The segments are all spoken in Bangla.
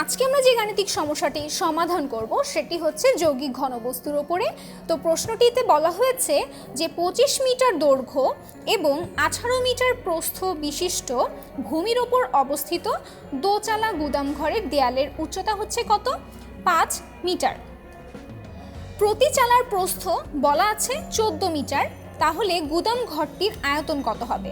আজকে আমরা যে গাণিতিক সমস্যাটি সমাধান করব, সেটি হচ্ছে যৌগিক ঘনবস্তুর ওপরে। তো প্রশ্নটিতে বলা হয়েছে যে পঁচিশ মিটার দৈর্ঘ্য এবং আঠারো মিটার প্রস্থ বিশিষ্ট ভূমির ওপর অবস্থিত দোচালা গুদামঘরের দেয়ালের উচ্চতা হচ্ছে কত? পাঁচ মিটার। প্রতি চালার প্রস্থ বলা আছে চোদ্দ মিটার, তাহলে গুদাম ঘরটির আয়তন কত হবে?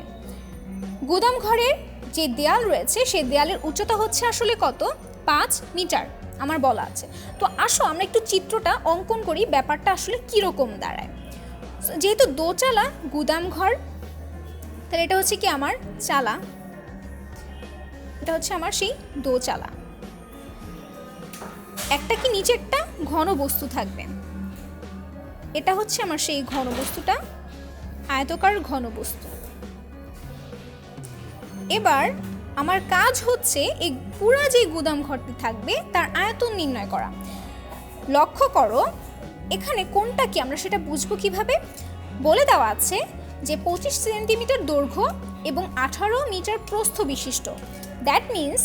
গুদাম ঘরের যে দেয়াল রয়েছে সেই দেয়ালের উচ্চতা হচ্ছে আসলে কত? পাঁচ মিটার, আমার বলা আছে। তো আসো, আমরা একটু চিত্রটা অঙ্কন করি, ব্যাপারটা আসলে কীরকম দাঁড়ায়। যেহেতু দোচালা, গুদাম ঘর, তাহলে এটা হচ্ছে কি আমার চালা? এটা হচ্ছে আমার সেই দোচালা। একটা কি নিচে একটা ঘন বস্তু থাকবে? এটা হচ্ছে আমার সেই ঘন বস্তুটা, আয়তকার ঘন বস্তু। এবার আমার কাজ হচ্ছে এই পুরা যে গুদাম ঘরটি থাকবে, তার আয়তন নির্ণয় করা। লক্ষ্য করো, এখানে কোনটা কি আমরা সেটা বুঝব কীভাবে? বলে দেওয়া আছে যে পঁচিশ সেন্টিমিটার দৈর্ঘ্য এবং আঠারো মিটার প্রস্থ বিশিষ্ট। দ্যাট মিন্স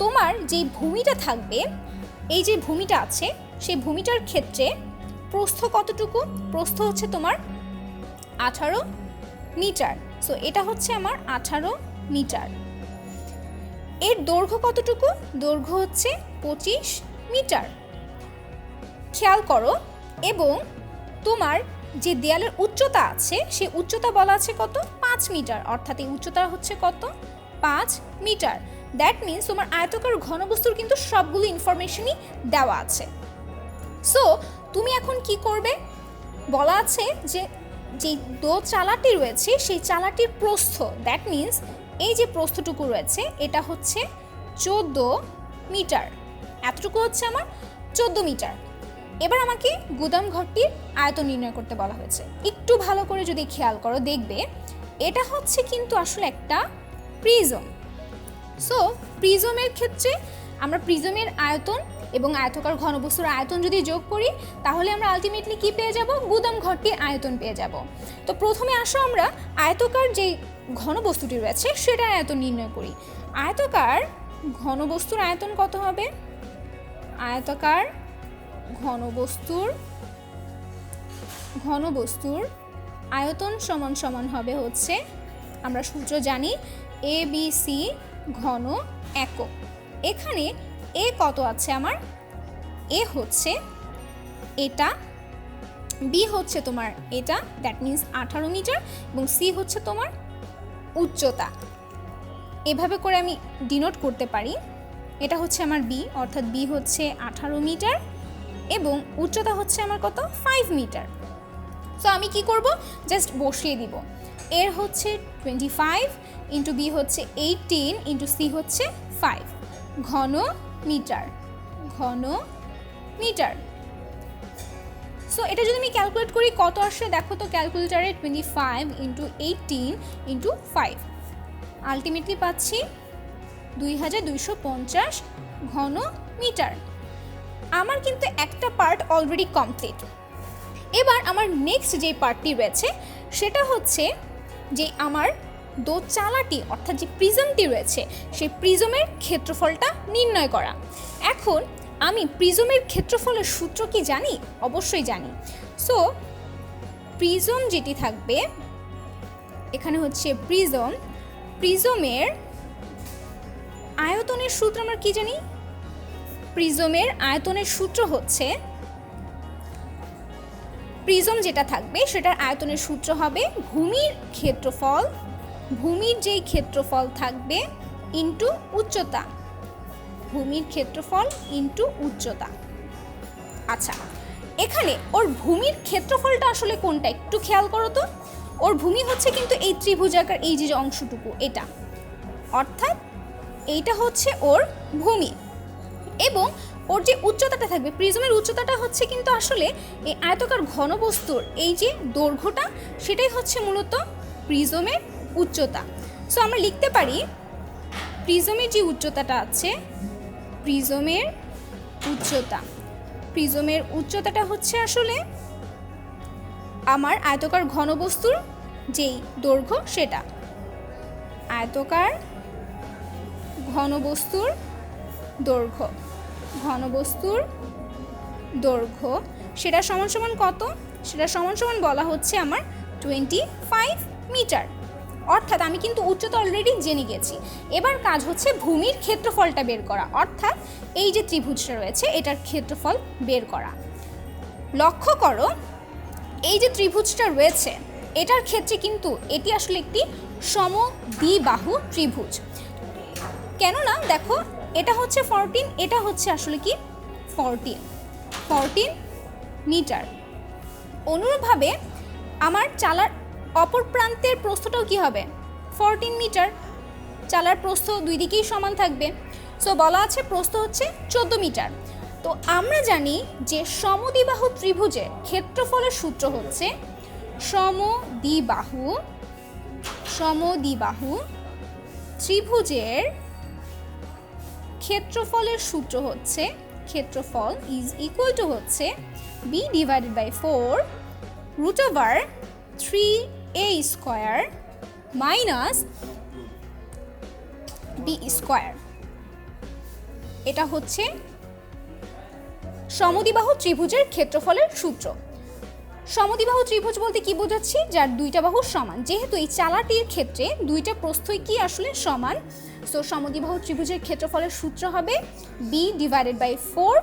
তোমার যে ভূমিটা থাকবে, এই যে ভূমিটা আছে, সেই ভূমিটার ক্ষেত্রে প্রস্থ কতটুকু? প্রস্থ হচ্ছে তোমার আঠারো মিটার। সো এটা হচ্ছে আমার আঠারো মিটার। এর দৈর্ঘ্য কতটুকু? দৈর্ঘ্য হচ্ছে পঁচিশ মিটার। খেয়াল করো, এবং তোমার যে দেয়ালের উচ্চতা আছে সে উচ্চতা বলা আছে কত? পাঁচ মিটার। অর্থাৎ এই উচ্চতা হচ্ছে কত? পাঁচ মিটার। দ্যাট মিন্স তোমার আয়তকার ঘনবস্তুর কিন্তু সবগুলো ইনফরমেশনই দেওয়া আছে। সো তুমি এখন কি করবে? বলা আছে যে যে দো চালাটি রয়েছে, সেই চালাটির প্রস্থ। দ্যাট মিন্স এই যে প্রস্থটুকু রয়েছে, এটা হচ্ছে চোদ্দ মিটার। এতটুকু হচ্ছে আমার চোদ্দ মিটার। এবার আমাকে গুদাম ঘরটির আয়তন নির্ণয় করতে বলা হয়েছে। একটু ভালো করে যদি খেয়াল করো, দেখবে এটা হচ্ছে কিন্তু আসলে একটা প্রিজম। সো প্রিজমের ক্ষেত্রে আমরা প্রিজমের আয়তন এবং আয়তকার ঘনবস্তুর আয়তন যদি যোগ করি, তাহলে আমরা আলটিমেটলি কি পেয়ে যাব? গুদাম ঘরটির আয়তন পেয়ে যাব। তো প্রথমে আসো আমরা, আয়তকার যে ঘনবস্তুটি রয়েছে, সেটার আয়তন নির্ণয় করি। আয়তকার ঘনবস্তুর আয়তন কত হবে? আয়তকার ঘনবস্তুর ঘনবস্তুর আয়তন সমান সমান হবে হচ্ছে, আমরা সূত্র জানি এ বি সি ঘন একক। এখানে এ কত আছে আমার? এ হচ্ছে এটা বি হচ্ছে তোমার এটা দ্যাট মিন্স আঠারো মিটার, এবং সি হচ্ছে তোমার উচ্চতা। এভাবে করে আমি ডিনোট করতে পারি। এটা হচ্ছে আমার বি অর্থাৎ বি হচ্ছে আঠারো মিটার, এবং উচ্চতা হচ্ছে আমার কত? Five metre. সো আমি কি করব? জাস্ট বসিয়ে দিব। এর হচ্ছে টোয়েন্টি ফাইভ ইন্টু বি হচ্ছে এইটিন ইন্টু সি হচ্ছে ফাইভ ঘন মিটার, ঘন মিটার। সো এটা যদি আমি ক্যালকুলেট করি, কত আসে? দেখো তো ক্যালকুলেটারে twenty five into eighteen into five ultimately পাচ্ছি দুই হাজার দুইশো পঞ্চাশ ঘন মিটার। আমার কিন্তু একটা পার্ট অলরেডি কমপ্লিট এবার আমার নেক্সট যে পার্টটি রয়েছে, সেটা হচ্ছে যে আমার দোচালাটি, অর্থাৎ যে প্রিজমটি রয়েছে, সেই প্রিজমের ক্ষেত্রফলটা নির্ণয় করা। এখন আমি প্রিজমের ক্ষেত্রফলের সূত্র কি জানি? অবশ্যই জানি। সো প্রিজম যেটি থাকবে, এখানে হচ্ছে প্রিজম। প্রিজমের আয়তনের সূত্র আমরা কি জানি? প্রিজমের আয়তনের সূত্র হচ্ছে, প্রিজম যেটা থাকবে, সেটার আয়তনের সূত্র হবে ভূমির ক্ষেত্রফল ভূমির যেই ক্ষেত্রফল থাকবে ইন্টু উচ্চতা। ভূমির ক্ষেত্রফল ইন্টু উচ্চতা। আচ্ছা এখানে ওর ভূমির ক্ষেত্রফলটা আসলে কোনটা একটু খেয়াল করো তো। ওর ভূমি হচ্ছে কিন্তু এই ত্রিভুজাকার, এই যে অংশটুকু, এটা। অর্থাৎ এইটা হচ্ছে ওর ভূমি। এবং ওর যে উচ্চতাটা থাকবে, প্রিজমের উচ্চতাটা হচ্ছে কিন্তু আসলে এই আয়তকার ঘনবস্তুর এই যে দৈর্ঘ্যটা, সেটাই হচ্ছে মূলত প্রিজমের উচ্চতা। সো আমরা লিখতে পারি, প্রিজমের যে উচ্চতাটা আছে, প্রিজমের উচ্চতা। প্রিজমের উচ্চতাটা হচ্ছে আসলে আমার আয়তকার ঘনবস্তুর যেই দৈর্ঘ্য সেটা। আয়তকার ঘনবস্তুর দৈর্ঘ্য। ঘনবস্তুর দৈর্ঘ্য। সেটা সমান সমান কত? সেটা সমান সমান বলা হচ্ছে আমার টোয়েন্টি ফাইভ মিটার অর্থাৎ আমি কিন্তু উচ্চতা অলরেডি জেনে গেছি। এবার কাজ হচ্ছে ভূমির ক্ষেত্রফলটা বের করা। অর্থাৎ এই যে ত্রিভুজটা রয়েছে, এটার ক্ষেত্রফল বের করা। লক্ষ্য করো, এই যে ত্রিভুজটা রয়েছে, এটার ক্ষেত্রে কিন্তু এটি আসলে একটি সমদ্বিবাহু ত্রিভুজ। কেননা, দেখো, এটা হচ্ছে ফরটিন এটা হচ্ছে আসলে কি? ফরটিন ফরটিন মিটার অনুরূপভাবে আমার চালার অপর প্রান্তের প্রস্থটাও কি হবে? ফরটিন মিটার চালার প্রস্থ দুই দিকেই সমান থাকবে। সো বলা আছে প্রস্থ হচ্ছে চোদ্দ মিটার তো আমরা জানি যে সমদ্বিবাহু ত্রিভুজের ক্ষেত্রফলের সূত্র হচ্ছে সমদ্বিবাহু সমদ্বিবাহু ত্রিভুজের ক্ষেত্রফলের সূত্র হচ্ছে, ক্ষেত্রফল ইজ ইকুয়াল টু হচ্ছে B divided by four root over three A square minus B square এটা হচ্ছে সমদিবাহু ত্রিভুজের ক্ষেত্রফলের সূত্র। সমদিবাহু ত্রিভুজ বলতে কি বোঝাচ্ছি? যার দুইটা বাহু সমান। যেহেতু এই চালাটির ক্ষেত্রে দুইটা প্রস্থই কি আসলে সমান সো সমদিবাহু ত্রিভুজের ক্ষেত্রফলের সূত্র হবে B divided by four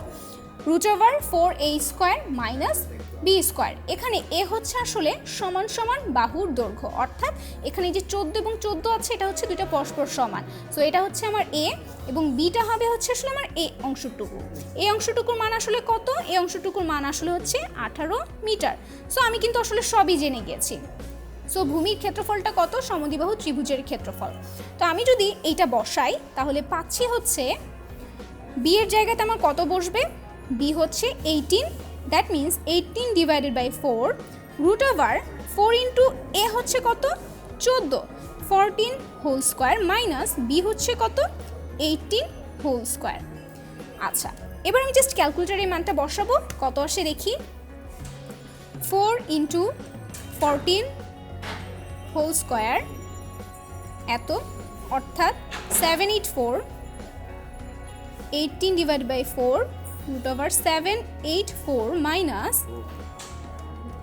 root over four A square minus B square. এখানে এ হচ্ছে আসলে সমান সমান বাহুর দৈর্ঘ্য। অর্থাৎ এখানে যে চোদ্দ এবং চোদ্দ আছে, এটা হচ্ছে দুইটা পরস্পর সমান। সো এটা হচ্ছে আমার এ এবং বিটা হবে হচ্ছে আসলে আমার এ অংশটুকু। এ অংশটুকুর মান আসলে কত? এ অংশটুকুর মান আসলে হচ্ছে আঠারো মিটার। সো আমি কিন্তু আসলে সবই জেনে গেছি। সো ভূমির ক্ষেত্রফলটা কত? সমদ্বিবাহু ত্রিভুজের ক্ষেত্রফল। তো আমি যদি এইটা বসাই, তাহলে পাচ্ছি হচ্ছে বি এর জায়গাতে আমার কত বসবে? বি হচ্ছে eighteen that means eighteen divided by four root over four into A হচ্ছে কত? চোদ্দ। Fourteen whole square minus B হচ্ছে কত? এইটিন হোল স্কোয়ার আচ্ছা এবার আমি জাস্ট ক্যালকুলেটারের মানটা বসাবো। কত আসে দেখি? Four into fourteen whole square এত, অর্থাৎ seven eight four eighteen divide by four root over seven eight four minus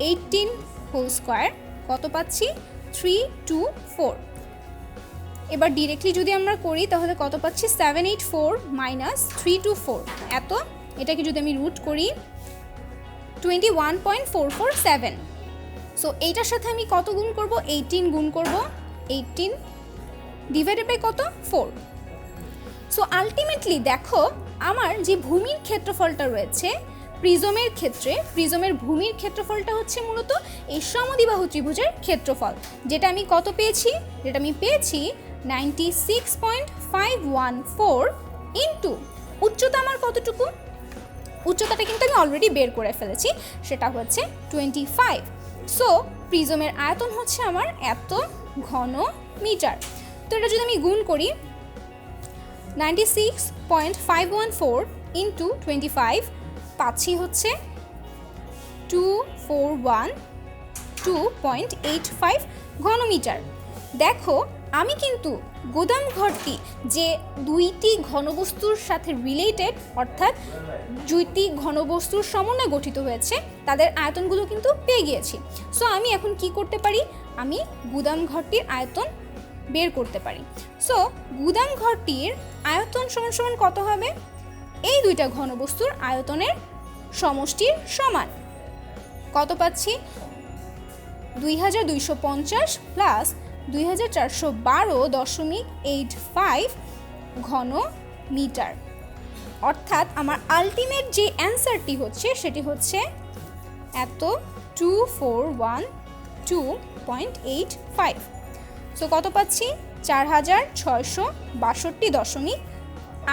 eighteen whole square কত পাচ্ছি? থ্রি টু ফোর এবার ডিরেক্টলি যদি আমরা করি, তাহলে কত পাচ্ছি? Seven eight four minus three two four এত? এটাকে যদি আমি রুট করি twenty one point four four seven so এইটার সাথে আমি কত গুণ করব? এইটিন গুণ করব। এইটিন ডিভাইডেড বাই কত? ফোর সো আলটিমেটলি দেখো, আমার যে ভূমির ক্ষেত্রফলটা রয়েছে, প্রিজমের ক্ষেত্রে, প্রিজমের ভূমির ক্ষেত্রফলটা হচ্ছে মূলত এই সমদ্বিবাহু ত্রিভুজের ক্ষেত্রফল। যেটা আমি কত পেয়েছি? যেটা আমি পেয়েছি ninety six point five one four into উচ্চতা আমার কতটুকু? উচ্চতাটা কিন্তু আমি অলরেডি বের করে ফেলেছি, সেটা হচ্ছে টোয়েন্টি ফাইভ সো প্রিজমের আয়তন হচ্ছে আমার এত ঘন মিটার। তো এটা যদি আমি গুণ করি ninety six point five one four into twenty five পাচ্ছি হচ্ছে two four one two point eight five ঘনমিটার। দেখো, আমি কিন্তু গোদাম ঘরটি যে দুইটি ঘনবস্তুর সাথে রিলেটেড অর্থাৎ দুইটি ঘনবস্তুর সমন্বয়ে গঠিত হয়েছে, তাদের আয়তনগুলো কিন্তু পেয়ে গিয়েছি। সো আমি এখন কি করতে পারি? আমি গুদাম ঘরটির আয়তন বের করতে পারি। সো গুদাম ঘরটির আয়তন সমান সমান কত হবে? এই দুইটা ঘনবস্তুর আয়তনের সমষ্টির সমান। কত পাচ্ছি? দুই হাজার দুইশো পঞ্চাশ প্লাস দুই হাজার চারশো বারো দশমিক এইট ফাইভ ঘন মিটার। অর্থাৎ আমার আলটিমেট যে অ্যান্সারটি হচ্ছে, সেটি হচ্ছে এত two four one two point eight five so কত পাচ্ছি? চার হাজার ছয়শো বাষট্টি দশমিক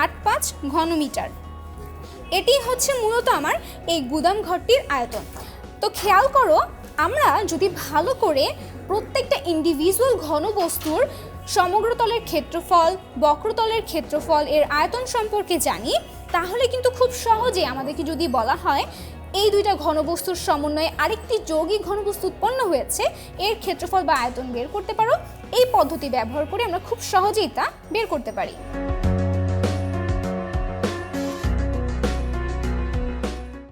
আট পাঁচ ঘনমিটার। এটি হচ্ছে মূলত আমার এই গুদাম ঘরটির আয়তন। তো খেয়াল করো, আমরা যদি ভালো করে প্রত্যেকটা ইন্ডিভিজুয়াল ঘনবস্তুর সমগ্রতলের ক্ষেত্রফল, বক্রতলের ক্ষেত্রফল, এর আয়তন সম্পর্কে জানি, তাহলে কিন্তু খুব সহজে আমাদেরকে যদি বলা হয়, এই দুইটা ঘনবস্তুর সমন্বয়ে আরেকটি যৌগিক ঘনবস্তু উৎপন্ন হয়েছে, এর ক্ষেত্রফল বা আয়তন বের করতে পারো। এই পদ্ধতি ব্যবহার করে আমরা খুব সহজেই তা বের করতে পারি।